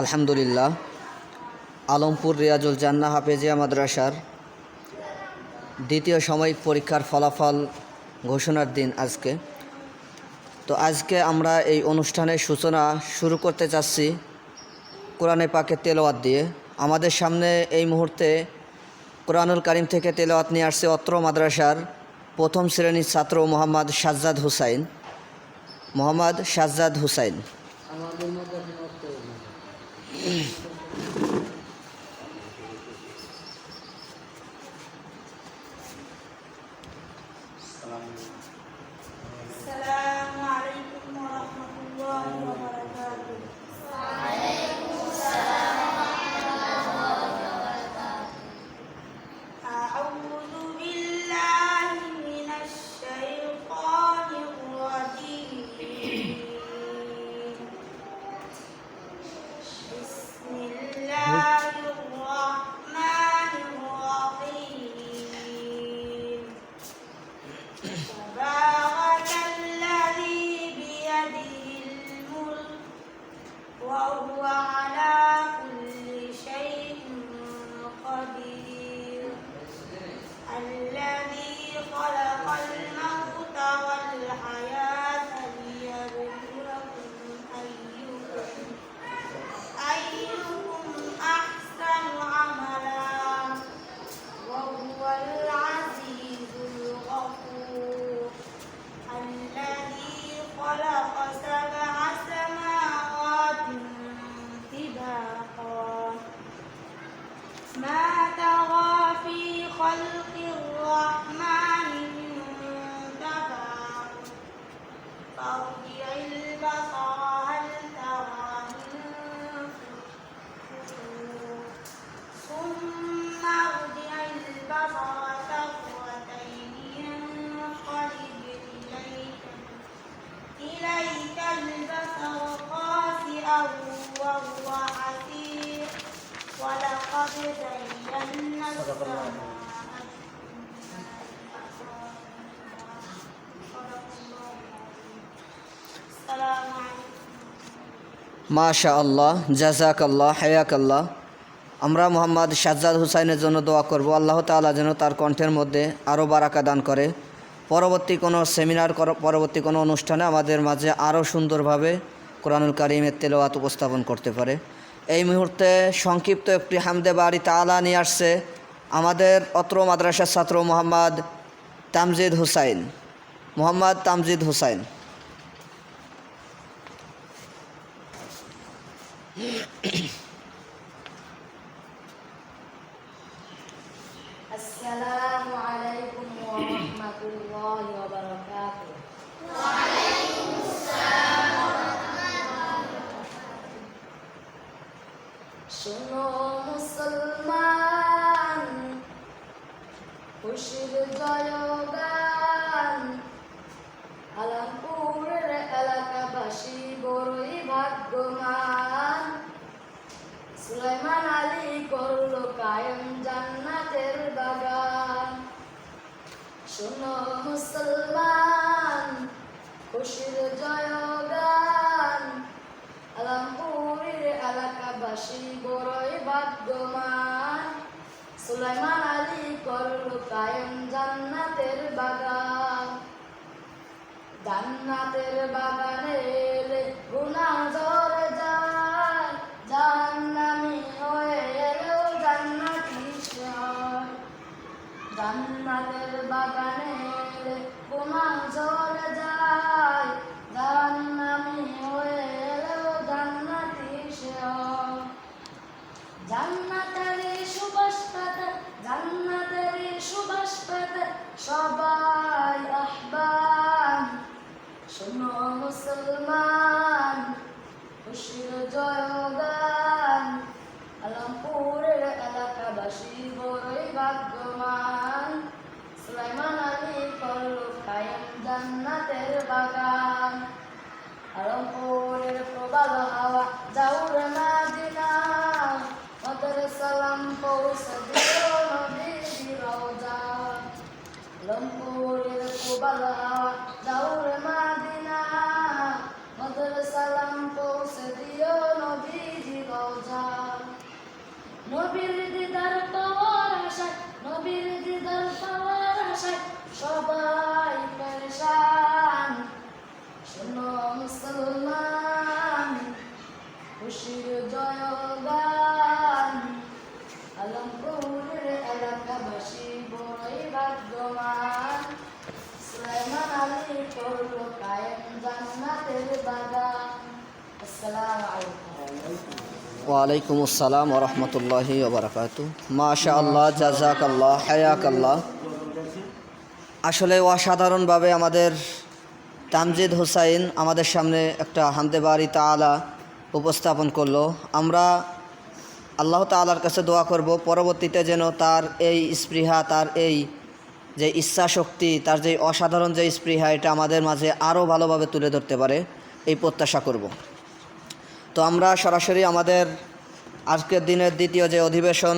আলহামদুলিল্লাহ, আলমপুর রিয়াজুল জান্না হাফেজিয়া মাদ্রাসার দ্বিতীয় সাময়িক পরীক্ষার ফলাফল ঘোষণার দিন আজকে। তো আজকে আমরা এই অনুষ্ঠানের সূচনা শুরু করতে চাচ্ছি কোরআনে পাকে তেলাওয়াত দিয়ে। আমাদের সামনে এই মুহূর্তে কোরআনুল কারিম থেকে তেলাওয়াত নিয়ে আসছে অত্র মাদ্রাসার প্রথম শ্রেণির ছাত্র মোহাম্মদ সাজ্জাদ হুসাইন। মোহাম্মদ সাজ্জাদ হুসাইন। মাশা আল্লাহ জাজাক আল্লাহ হায়াক আল্লাহ আমরা মোহাম্মদ সাজ্জাদ হুসাইনের জন্য দোয়া করব। আল্লাহ তাআলা যেন তার কণ্ঠের মধ্যে আরও বারাকা দান করে। পরবর্তী কোনো সেমিনার পরবর্তী কোনো অনুষ্ঠানে আমাদের মাঝে আরও সুন্দরভাবে কোরআনুল কারিমের তেলোয়াত উপস্থাপন করতে পারে। এই মুহূর্তে সংক্ষিপ্ত একটি হামদে বাড়ি তালা নিয়ে আসছে আমাদের অত্র মাদ্রাসার ছাত্র মোহাম্মদ তামজিদ হুসাইন মোহাম্মদ তামজিদ হুসাইন السلام عليكم ورحمة الله শোনো মুসলমান খুশির জয়গান। আলমপুরের এলাকাবাসী বড়ই ভাগ্যমান। এলাকাবাসী বড়ই ভাগ্যমান সুলাইমান আলী করল কায়েম জান্নাতের বাগান। জান্নাতের বাগানে এলে সবাই আহ্বান শোনো মুসলমান খুশির জয়গান আলমপুরের এলাকাবাসী বড়ই ভাগ্যমান সুলাইমান আলী করল কায়েম জান্নাতের বাগান আলমপুরের প্রবাল হাওয়া যাউর বালা দাউর মাদিনা মদর সালাম পৌঁছে দিও নবীজি রোজা নবীর দিদার পাওয়ার আশায় নবীর দিদার পাওয়ার আশায় সবাই পরেশান শোনো মুসলমান খুশির জয়গান আলমপুরের এলাকাবাসী বড়ই ভাগ্যমান ওয়ালাইকুম আসসালাম ওরহমতুল্লাহি ওবরাকাত মাশা আল্লাহ জাজাক আল্লাহ হায়াক আল্লাহ আসলে অসাধারণভাবে আমাদের তামজিদ হুসাইন আমাদের সামনে একটা হামদে বাড়ি তালা উপস্থাপন করল। আমরা আল্লাহ তালার কাছে দোয়া করব, পরবর্তীতে যেন তার এই স্পৃহা, তার এই যে ইচ্ছা শক্তি তার যে অসাধারণ যে স্পৃহা, এটা আমাদের মাঝে আরও ভালোভাবে তুলে ধরতে পারে, এই প্রত্যাশা করব। তো আমরা সরাসরি আমাদের আজকের দিনের দ্বিতীয় যে অধিবেশন